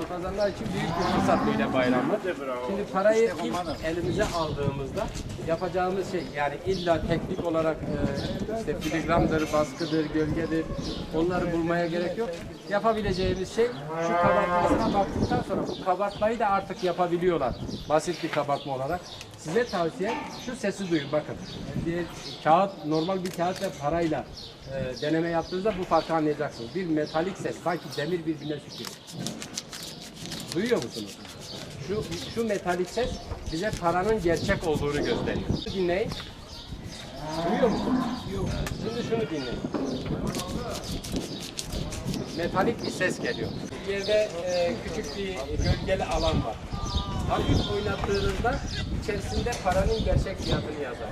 kalpazanlar için büyük bir fırsat böyle bayramlar. Şimdi parayı ilk elimize aldığımızda yapacağımız şey yani illa teknik olarak e, işte filigramdır, baskıdır, gölgedir onları bulmaya gerek yok. Yapabileceğimiz şey şu kabartmasına baktıktan sonra bu kabartmayı da artık yapabiliyorlar. Basit bir kabartma olarak. Size tavsiye şu sesi duyun bakın. Bir kağıt normal bir kağıt ve parayla e, deneme yaptığınızda bu farkı anlayacaksınız. Bir metalik ses sanki demir birbirine sürtüyor. Duyuyor musunuz? Şu, şu metalik ses bize paranın gerçek olduğunu gösteriyor. Dinleyin. Duyuyor musunuz? Şimdi şunu dinleyin. Metalik bir ses geliyor. Yerde e, küçük bir gölgeli alan var. Hafif oynattığınızda içerisinde paranın gerçek fiyatını yazar.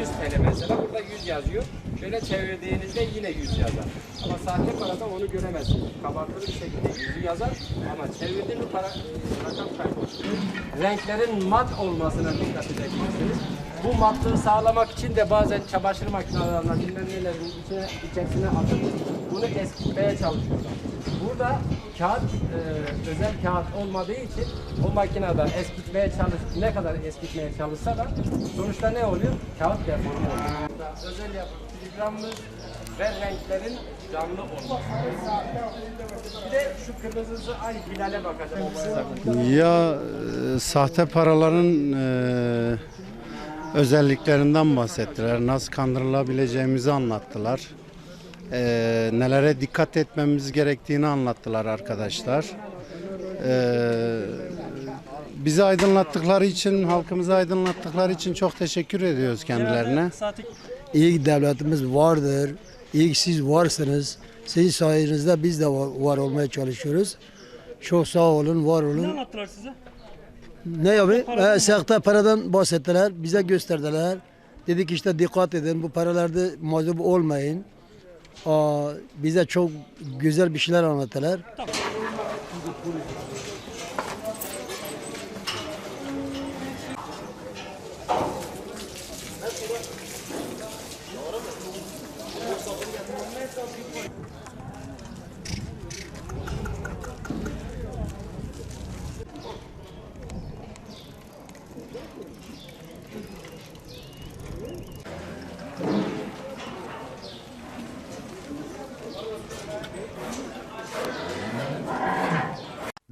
100 TL mesela burada 100 yazıyor. Şöyle çevirdiğinizde yine 100 yazar. Ama sahte parada onu göremezsiniz. Kabartılı bir şekilde 100'ü yazar ama çevirdiğinde para rakam kaybolur. Renklerin mat olmasına dikkat edeceksiniz. Bu matlığı sağlamak için de bazen çamaşır makinelerine bilmem nelerin içine, içerisine atıp bunu eskitmeye çalışıyorlar. Burada kağıt e, özel kağıt olmadığı için o makinede eskitmeye çalış ne kadar eskitmeye çalışsa da sonuçta ne oluyor? Kağıt deforme oluyor. Özel yapım filigramlı ve renklerin canlı olması. Bir de şu kırmızısı ay hilale bakacağım. Ya e, sahte paraların e, özelliklerinden bahsettiler. Nasıl kandırılabileceğimizi anlattılar. E, nelere dikkat etmemiz gerektiğini anlattılar arkadaşlar. E, bizi aydınlattıkları için, halkımızı aydınlattıkları için çok teşekkür ediyoruz kendilerine. İyi devletimiz vardır. İyi ki siz varsınız. Sizin sayenizde biz de var, var olmaya çalışıyoruz. Çok sağ olun, var Ne olun. anlattılar size? Ne yapayım? Ee, sahte paradan bahsettiler, bize gösterdiler. Dedik işte dikkat edin, bu paralarda mağdup olmayın. Bize çok güzel bir şeyler anlattılar.